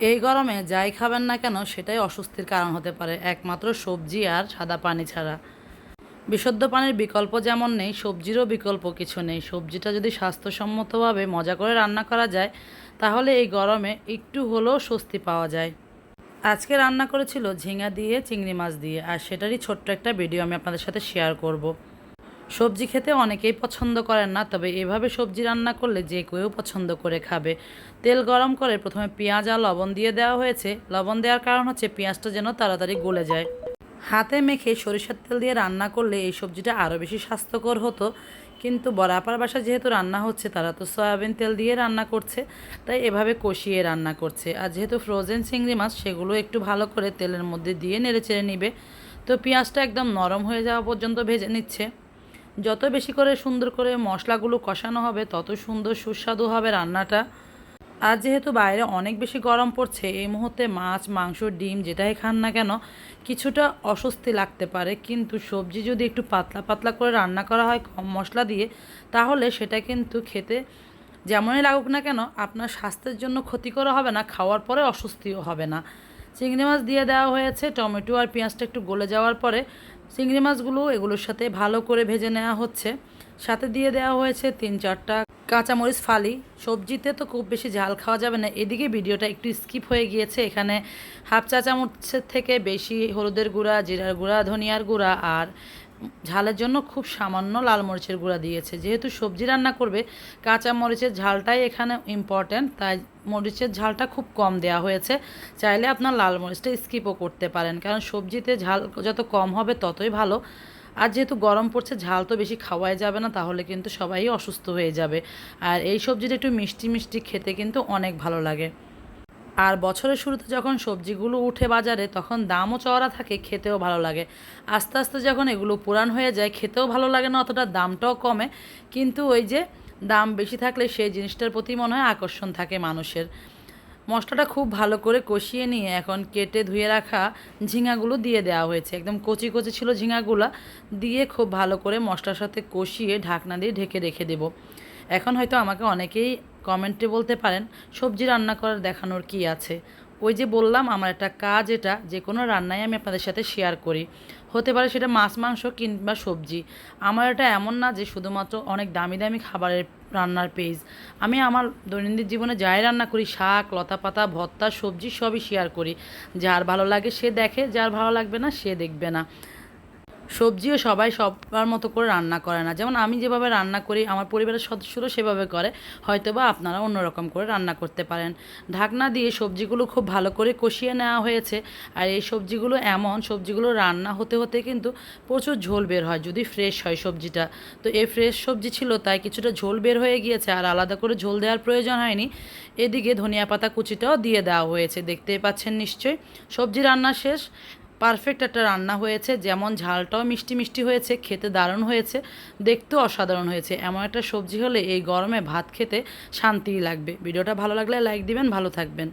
এই গরমে যাই খাবেন না কেন সেটাই অস্বস্তির কারণ হতে পারে। একমাত্র সবজি আর সাদা পানি ছাড়া। বিশুদ্ধ পানির বিকল্প যেমন নেই, সবজিরও বিকল্প কিছু নেই। সবজিটা যদি স্বাস্থ্যসম্মতভাবে মজা করে রান্না করা যায়, তাহলে এই গরমে একটু হলেও স্বস্তি পাওয়া যায়। আজকে রান্না করেছিল ঝিঙা দিয়ে, চিংড়ি মাছ দিয়ে। আর সেটারই ছোট্ট একটা ভিডিও আমি আপনাদের সাথে শেয়ার করব। সবজি খেতে অনেকেই পছন্দ করেন না, তবে এভাবে সবজি রান্না করলে যে কেউ পছন্দ করে খাবে। তেল গরম করে প্রথমে পেঁয়াজ আর লবণ দিয়ে দেওয়া হয়েছে। লবণ দেওয়ার কারণ হচ্ছে পেঁয়াজটা যেন তাড়াতাড়ি গলে যায়। হাতে মেখে সরিষার তেল দিয়ে রান্না করলে এই সবজিটা আরও বেশি স্বাস্থ্যকর হতো। কিন্তু বরাপার বাসা যেহেতু রান্না হচ্ছে, তারা তো সয়াবিন তেল দিয়ে রান্না করছে, তাই এভাবে কষিয়ে রান্না করছে। আর যেহেতু ফ্রোজেন চিংড়ি মাছ, সেগুলো একটু ভালো করে তেলের মধ্যে দিয়ে নেড়ে চেড়ে নিবে। তো পেঁয়াজটা একদম নরম হয়ে যাওয়া পর্যন্ত ভেজে নিচ্ছে। যত বেশি করে সুন্দর করে মশলাগুলো কষানো হবে, তত সুন্দর সুস্বাদু হবে রান্নাটা। আর যেহেতু বাইরে অনেক বেশি গরম পড়ছে, এই মুহূর্তে মাছ, মাংস, ডিম যেটাই খান না কেন, কিছুটা অস্বস্তি লাগতে পারে। কিন্তু সবজি যদি একটু পাতলা পাতলা করে রান্না করা হয় কম মশলা দিয়ে, তাহলে সেটা কিন্তু খেতে যেমনই লাগুক না কেন, আপনার স্বাস্থ্যের জন্য ক্ষতিকর হবে না, খাওয়ার পরে অস্বস্তিও হবে না। চিংড়ি মাছ দিয়ে দেওয়া হয়েছে, টমেটো আর পেঁয়াজটা একটু গলে যাওয়ার পরে চিংড়ি মাছগুলো এগুলোর সাথে ভালো করে ভেজে নেওয়া হচ্ছে। সাথে দিয়ে দেওয়া হয়েছে তিন চারটা কাঁচামরিচ, ফালি। সবজিতে তো খুব বেশি ঝাল খাওয়া যাবে না। এদিকে ভিডিওটা একটু স্কিপ হয়ে গিয়েছে। এখানে হাফ চা চামচের থেকে বেশি হলুদের গুঁড়া, জিরার গুঁড়া, ধনিয়ার গুঁড়া আর ঝালের জন্য খুব সামান্য লাল মরিচের গুঁড়া দিয়েছে। যেহেতু সবজি রান্না করবে, কাঁচা মরিচের ঝালটাই এখানে ইম্পর্ট্যান্ট তাই মরিচের ঝালটা খুব কম দেওয়া হয়েছে। চাইলে আপনার লাল মরিচটা স্কিপও করতে পারেন, কারণ সবজিতে ঝাল যত কম হবে ততই ভালো। আর যেহেতু গরম পড়ছে, ঝাল তো বেশি খাওয়াই যাবে না, তাহলে কিন্তু সবাই অসুস্থ হয়ে যাবে। আর এই সবজিটা একটু মিষ্টি মিষ্টি খেতে কিন্তু অনেক ভালো লাগে। আর বছরের শুরুতে যখন সবজিগুলো উঠে বাজারে, তখন দামও চওড়া থাকে, খেতেও ভালো লাগে। আস্তে আস্তে যখন এগুলো পুরান হয়ে যায়, খেতেও ভালো লাগে না, অতটা দামটাও কমে। কিন্তু ওই যে দাম বেশি থাকলে সেই জিনিসটার প্রতি মনে হয় আকর্ষণ থাকে মানুষের। মশলাটা খুব ভালো করে কষিয়ে নিয়ে এখন কেটে ধুয়ে রাখা ঝিঙাগুলো দিয়ে দেওয়া হয়েছে। একদম কচি কচি ছিল ঝিঙাগুলো, দিয়ে খুব ভালো করে মশলার সাথে কষিয়ে ঢাকনা দিয়ে ঢেকে রেখে দেব। এখন হয়তো আমাকে অনেকেই কমেন্টে বলতে পারেন, সবজি রান্না করার দেখানোর কি আছে? ওই যে বললাম, আমার একটা কাজ এটা, যে কোনো রান্নাই আমি আপনাদের সাথে শেয়ার করি। হতে পারে সেটা মাছ, মাংস কিংবা সবজি। আমার এটা এমন না যে শুধুমাত্র অনেক দামি দামি খাবারের রান্নার পেজ আমি আমার দৈনন্দিন জীবনে যাই রান্না করি, শাক লতা পাতা ভর্তা, সবজি সবই শেয়ার করি। যার ভালো লাগে সে দেখে, যার ভালো লাগবে না সে দেখবে না। সবজিও সবাই সবার মতো করে রান্না করে না। যেমন আমি যেভাবে রান্না করি, আমার পরিবারের সদস্যরাও সেভাবে করে। হয়তো বা আপনারা অন্যরকম করে রান্না করতে পারেন। ঢাকনা দিয়ে সবজিগুলো খুব ভালো করে কষিয়ে নেওয়া হয়েছে। আর এই সবজিগুলো এমন, সবজিগুলো রান্না হতে হতে কিন্তু প্রচুর ঝোল বের হয়, যদি ফ্রেশ হয় সবজিটা। তো এই ফ্রেশ সবজি ছিল, তাই কিছুটা ঝোল বের হয়ে গিয়েছে। আর আলাদা করে ঝোল দেওয়ার প্রয়োজন হয়নি। এদিকে ধনিয়া পাতা কুচিটাও দিয়ে দেওয়া হয়েছে, দেখতেই পাচ্ছেন নিশ্চয়ই। সবজি রান্না শেষ। পারফেক্ট একটা রান্না হয়েছে, যেমন ঝালটাও মিষ্টি মিষ্টি হয়েছে, খেতে দারুণ হয়েছে, দেখতেও অসাধারণ হয়েছে। এমন একটা সবজি হলে এই গরমে ভাত খেতে শান্তিই লাগবে। ভিডিওটা ভালো লাগলে লাইক দিবেন, ভালো থাকবেন।